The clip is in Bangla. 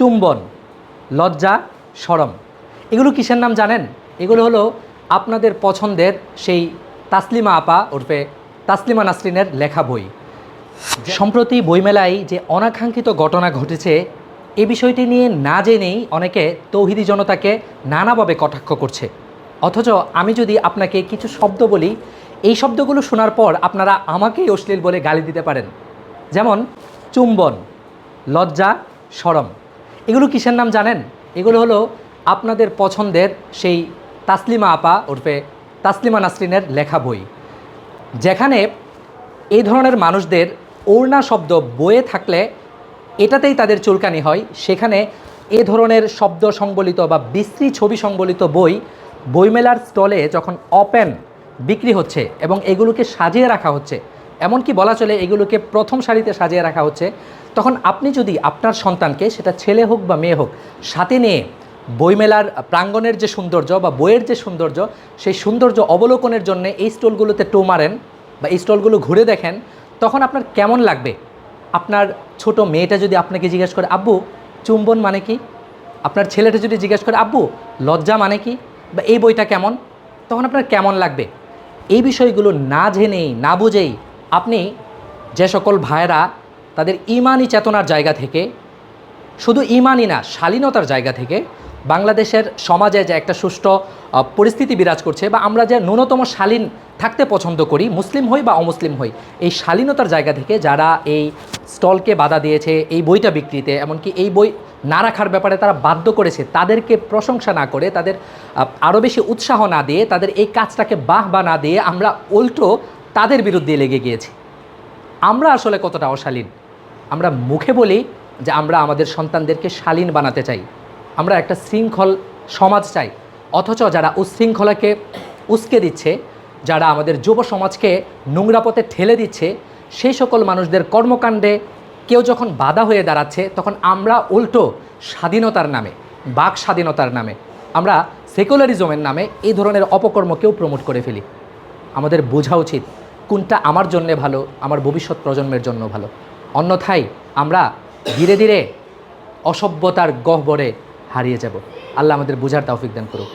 চুম্বন, লজ্জা, সরম। এগুলো কিসের নাম জানেন? এগুলো হলো আপনাদের পছন্দের সেই তাসলিমা আপা ওরফে তাসলিমা নাসরিনের লেখা বই। সম্প্রতি বইমেলায় যে অনাকাঙ্ক্ষিত ঘটনা ঘটেছে, এ বিষয়টি নিয়ে না জেনেই অনেকে তৌহিদি জনতাকে নানাভাবে কটাক্ষ করছে। অথচ আমি যদি আপনাকে কিছু শব্দ বলি, এই শব্দগুলো শোনার পর আপনারা আমাকেই অশ্লীল বলে গালি দিতে পারেন। যেমন, চুম্বন, লজ্জা, সরম। এগুলো কিসের নাম জানেন? এগুলো হলো আপনাদের পছন্দের সেই তাসলিমা আপা ওরফে তাসলিমা নাসরিনের লেখা বই। যেখানে এই ধরনের মানুষদের ওড়না শব্দ বয়ে থাকলে এটাতেই তাদের চুলকানি হয়। সেখানে এ ধরনের শব্দ সংবলিত বা বিশ্রী ছবি সংবলিত বই বইমেলার স্টলে যখন ওপেন বিক্রি হচ্ছে এবং এগুলোকে সাজিয়ে রাখা হচ্ছে এমনকি বলা চলে এগুলোকে প্রথম সারিতে সাজিয়ে রাখা হচ্ছে। তখন আপনি যদি আপনার সন্তানকে, সেটা ছেলে হোক বা মেয়ে হোক, সাথে নিয়ে বইমেলার প্রাঙ্গণের যে সৌন্দর্য বা বইয়ের যে সৌন্দর্য, সেই সৌন্দর্য অবলোকনের জন্য এই স্টলগুলোতে টো মারেন বা এই স্টলগুলো ঘুরে দেখেন, তখন আপনার কেমন লাগবে? আপনার ছোট মেয়েটা যদি আপনাকে জিজ্ঞেস করে, আব্বু, চুম্বন মানে কি? আপনার ছেলেটা যদি জিজ্ঞেস করে, আব্বু, লজ্জা মানে কি? বা, এই বইটা কেমন? তখন আপনার কেমন লাগবে? এই বিষয়গুলো না জেনেই, না বুঝেই আপনি যে সকল ভাইয়েরা তাদের ইমানি চেতনার জায়গা থেকে, শুধু ইমানই না, শালীনতার জায়গা থেকে বাংলাদেশের সমাজে যে একটা সুষ্ঠু পরিস্থিতি বিরাজ করছে বা আমরা যে ন্যূনতম শালীন থাকতে পছন্দ করি, মুসলিম হই বা অমুসলিম হই, এই শালীনতার জায়গা থেকে যারা এই স্টলকে বাধা দিয়েছে, এই বইটা বিক্রিতে, এমনকি এই বই না রাখার ব্যাপারে তারা বাধ্য করেছে, তাদেরকে প্রশংসা না করে, তাদের আরও বেশি উৎসাহ না দিয়ে, তাদের এই কাজটাকে বাহ বা না দিয়ে আমরা উল্টো তাদের বিরুদ্ধে লেগে গিয়েছি। আমরা আসলে কতটা অশালীন? আমরা মুখে বলি যে আমরা আমাদের সন্তানদেরকে শালীন বানাতে চাই। আমরা একটা শৃঙ্খল সমাজ চাই। অথচ যারা উচ্ছৃঙ্খলাকে উস্কে দিচ্ছে, যারা আমাদের যুব সমাজকে নোংরা পথে ঠেলে দিচ্ছে সেই সকল মানুষদের কর্মকাণ্ডে কেউ যখন বাধা হয়ে দাঁড়াচ্ছে, তখন আমরা উল্টো স্বাধীনতার নামে, বাক স্বাধীনতার নামে, আমরা সেকুলারিজমের নামে এই ধরনের অপকর্মকেও প্রমোট করে ফেলি। আমাদের বোঝা উচিত কোনটা আমার জন্যে ভালো, আমার ভবিষ্যৎ প্রজন্মের জন্য ভালো? অন্যথায় আমরা ধীরে ধীরে অসভ্যতার গহ্বরে হারিয়ে যাব। আল্লাহ আমাদের বোঝার তৌফিক দান করুক।